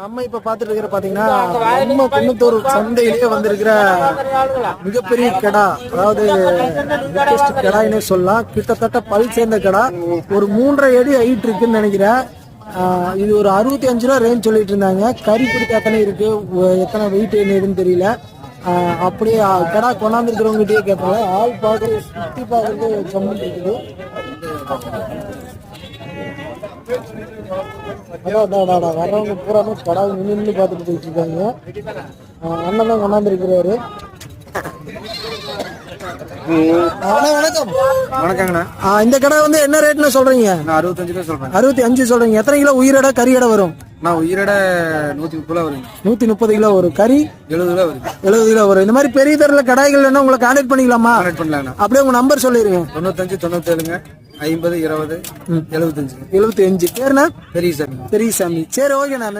நம்ம இப்ப பாத்துட்டு இருக்கிற பாத்தீங்கன்னா நம்ம குன்னத்தூர் சந்தையிலேயே வந்திருக்கிற மிகப்பெரிய கடா. அதாவது கடாயினே சொல்லலாம். கிட்டத்தட்ட பல் சேர்ந்த கடா. ஒரு மூன்றரை அடி ஹைட் இருக்குன்னு நினைக்கிறேன். இது ஒரு அறுபத்தி அஞ்சு ரூபா ரேஞ்ச் சொல்லிட்டு இருந்தாங்க. கறி பிடிக்க எத்தனை இருக்கு? எத்தனை வெயிட் என்ன எதுன்னு தெரியல. அப்படியே கடா கொண்டாந்துருக்கிறவங்ககிட்டயே கேட்டாங்க. ஆள் பார்க்கறது சுத்தி பார்க்கறது கம்மி இருக்குது. அதான். வர்றவங்க பூராமே கடை நின்று பார்த்துட்டு போயிட்டு இருக்காங்க அண்ணன் தான் கொண்டாந்துருக்கிறாரு வணக்கம். வணக்கங்கண்ணா. இந்த கடை வந்து என்ன ரேட்னு சொல்றீங்க? நான் அறுபத்தஞ்சு ரூபா சொல்றேன். அறுபத்தி அஞ்சு சொல்றீங்க. எத்தனை கிலோ உயிரிட கறி எடை வரும்? நான் உயிரோட நூத்தி முப்பது ரூபா வருங்க. நூத்தி முப்பது கிலோ வரும் கறி எழுபது ரூபா வருது எழுபது கிலோ வரும். இந்த மாதிரி பெரிய தரல கடாய்கள் என்ன உங்களை கான்டாக்ட் பண்ணிக்கலாமா? கனெக்ட் பண்ணலாங்கண்ணா. அப்படியே உங்க நம்பர் சொல்லிருங்க. தொண்ணூத்தஞ்சு தொண்ணூத்தேழுங்க. ஐம்பது இருபது எழுபத்தஞ்சு. எழுபத்தி அஞ்சு பேருண்ணா பெரிய சார் பெரியசாமி. சரி ஓகேண்ணா